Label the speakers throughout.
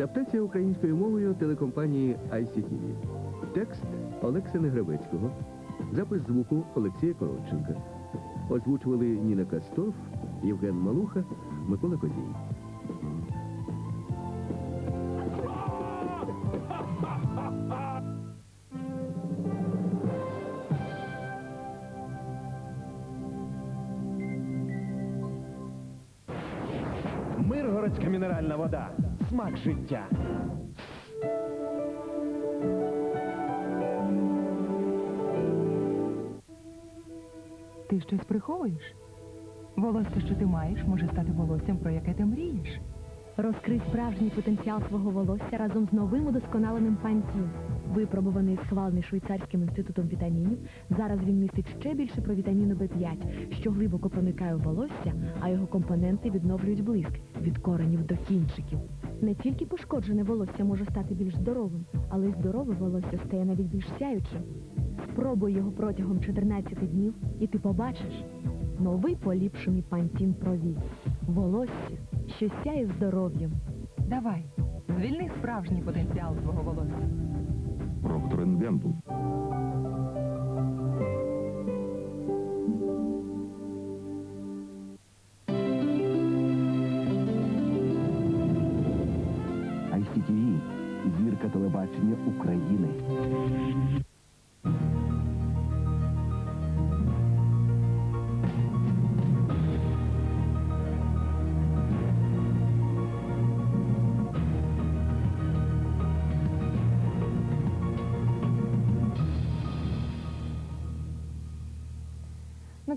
Speaker 1: Адаптація українською мовою телекомпанії ICTV. Текст Олекса Негребецького. Запис звуку Олексія Коротченка. Озвучували Ніна Касторф, Євген Малуха, Микола Козій.
Speaker 2: Миргородська мінеральна вода. Смак життя.
Speaker 3: Ти щось приховуєш? Волосся, що ти маєш, може стати волоссям, про яке ти мрієш.
Speaker 4: Розкрий справжній потенціал свого волосся разом з новим удосконаленим пантін. Випробуваний і схвалений швейцарським інститутом вітамінів, зараз він містить ще більше провітаміну В5, що глибоко проникає в волосся, а його компоненти відновлюють блиск від коренів до кінчиків. Не тільки пошкоджене волосся може стати більш здоровим, але й здорове волосся стає навіть більш сяючим. Спробуй його протягом 14 днів, і ти побачиш новий поліпшений пантін прові. Волосся, що сяє здоров'ям.
Speaker 3: Давай, звільни справжній потенціал свого волосся.
Speaker 5: Проктор Гембл.
Speaker 6: ICTV – зірка телебачення України.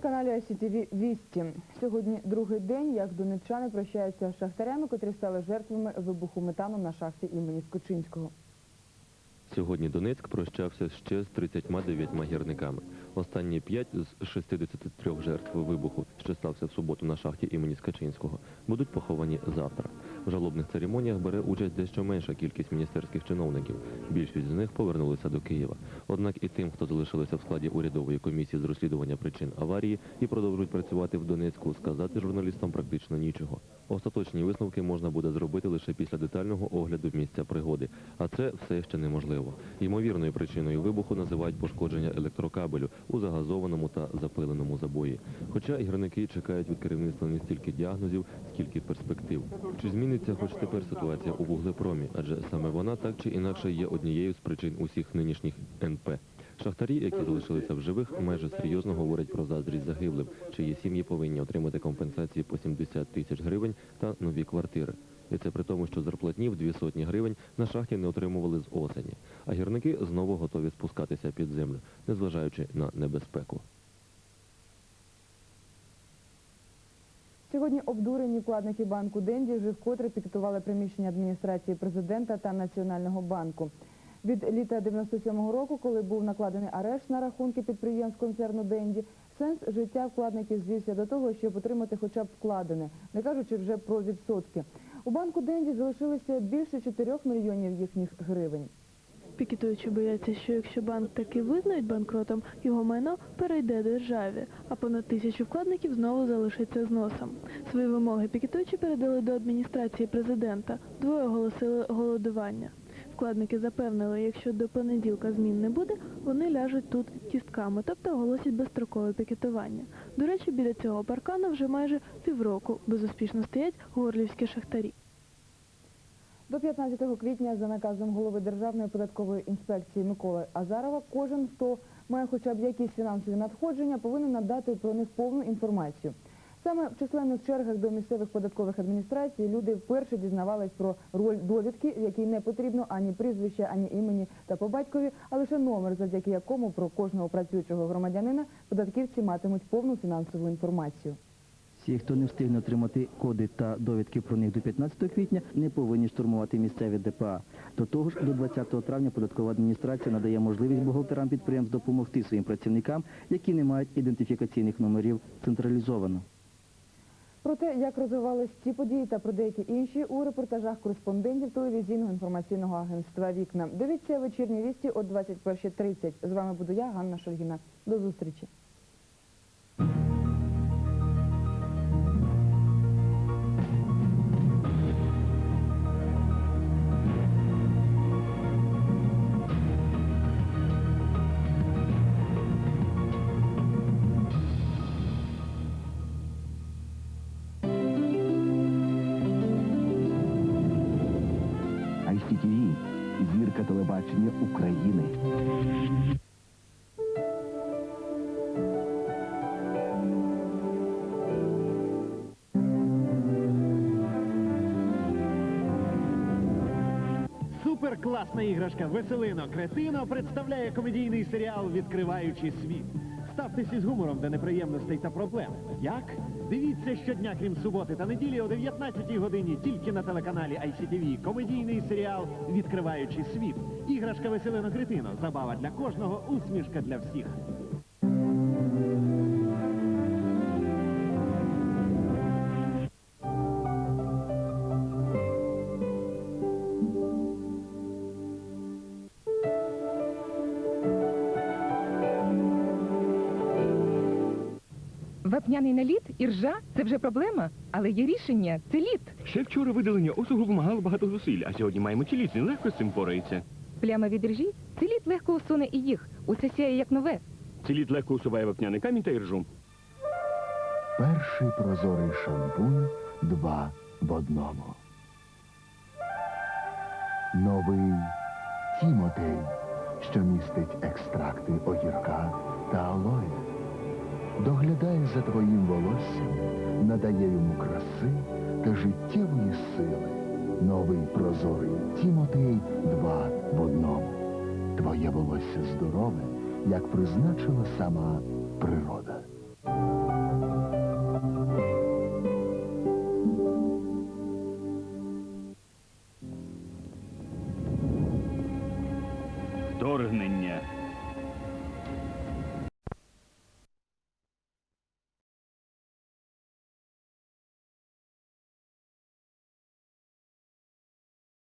Speaker 7: Каналі ICTV Вісті. Сьогодні другий день, як донеччани прощаються з шахтарями, котрі стали жертвами вибуху метану на шахті імені Скочинського.
Speaker 8: Сьогодні Донецьк прощався ще з 39 гірниками. Останні 5 з 63 жертв вибуху, що стався в суботу на шахті імені Скачинського, будуть поховані завтра. В жалобних церемоніях бере участь дещо менша кількість міністерських чиновників. Більшість з них повернулися до Києва. Однак і тим, хто залишилися в складі урядової комісії з розслідування причин аварії і продовжують працювати в Донецьку, сказати журналістам практично нічого. Остаточні висновки можна буде зробити лише після детального огляду місця пригоди, а це все ще неможливо. Ймовірною причиною вибуху називають пошкодження електрокабелю у загазованому та запиленому забої. Хоча гірники чекають від керівництва не стільки діагнозів, скільки перспектив. Чи зміниться хоч тепер ситуація у вуглепромі? Адже саме вона так чи інакше є однією з причин усіх нинішніх НП. Шахтарі, які залишилися в живих, майже серйозно говорять про заздрість загиблим, чиї сім'ї повинні отримати компенсації по 70 тисяч гривень та нові квартири. І це при тому, що зарплатні в дві сотні гривень на шахті не отримували з осені. А гірники знову готові спускатися під землю, незважаючи на небезпеку.
Speaker 7: Сьогодні обдурені вкладники банку Денді вже вкотре пікетували приміщення адміністрації президента та Національного банку. Від літа 97-го року, коли був накладений арешт на рахунки підприємств концерну Денді, сенс життя вкладників звівся до того, щоб отримати хоча б вкладене, не кажучи вже про відсотки. У банку Денді залишилося більше 4 мільйонів їхніх гривень.
Speaker 9: Пікетуючі бояться, що якщо банк таки визнають банкротом, його майно перейде державі, а понад тисячу вкладників знову залишиться з носом. Свої вимоги пікетуючі передали до адміністрації президента. Двоє оголосили голодування. Вкладники запевнили, якщо до понеділка змін не буде, вони ляжуть тут кістками, тобто оголосять безстрокове пікетування. До речі, біля цього паркана вже майже півроку безуспішно стоять горлівські шахтарі.
Speaker 7: До 15 квітня за наказом голови Державної податкової інспекції Миколи Азарова кожен, хто має хоча б якісь фінансові надходження, повинен надати про них повну інформацію. Саме в численних чергах до місцевих податкових адміністрацій люди вперше дізнавались про роль довідки, в якій не потрібно ані прізвища, ані імені та по батькові, а лише номер, завдяки якому про кожного працюючого громадянина податківці матимуть повну фінансову інформацію.
Speaker 6: Всі, хто не встигне отримати коди та довідки про них до 15 квітня, не повинні штурмувати місцеві ДПА. До того ж, до 20 травня податкова адміністрація надає можливість бухгалтерам підприємств допомогти своїм працівникам, які не мають ідентифікаційних номерів централізовано.
Speaker 7: Про те, як розвивались ці події та про деякі інші у репортажах кореспондентів телевізійного інформаційного агентства «Вікна». Дивіться вечірні вісті о 21.30. З вами буду я, Ганна Шульгіна. До зустрічі.
Speaker 2: Класна іграшка Веселино Кретино представляє комедійний серіал Відкриваючи світ. Ставтеся з гумором до неприємностей та проблем. Як? Дивіться щодня, крім суботи та неділі о 19-й годині тільки на телеканалі ICTV. Комедійний серіал Відкриваючи світ. Іграшка Веселино Кретино. Забава для кожного, усмішка для всіх.
Speaker 3: Вапняний наліт і ржа це вже проблема, але є рішення це лід.
Speaker 10: Ще вчора видалення осугу вимагало багато зусиль, а сьогодні маємо тіліт, він легко з цим порається.
Speaker 3: Пляма від ржі це лід легко усуне і їх. Усе сяє як нове.
Speaker 10: Ціліт легко усуває вапняний камінь та іржу.
Speaker 11: Перший прозорий шампунь два в одному. Новий Тімотей, що містить екстракти огірка та алоє доглядає за твоїм волоссям, надає йому краси та життєвої сили. Новий прозорий Тімотей два в одному. Твоє волосся здорове, як призначила сама природа. Вторгнення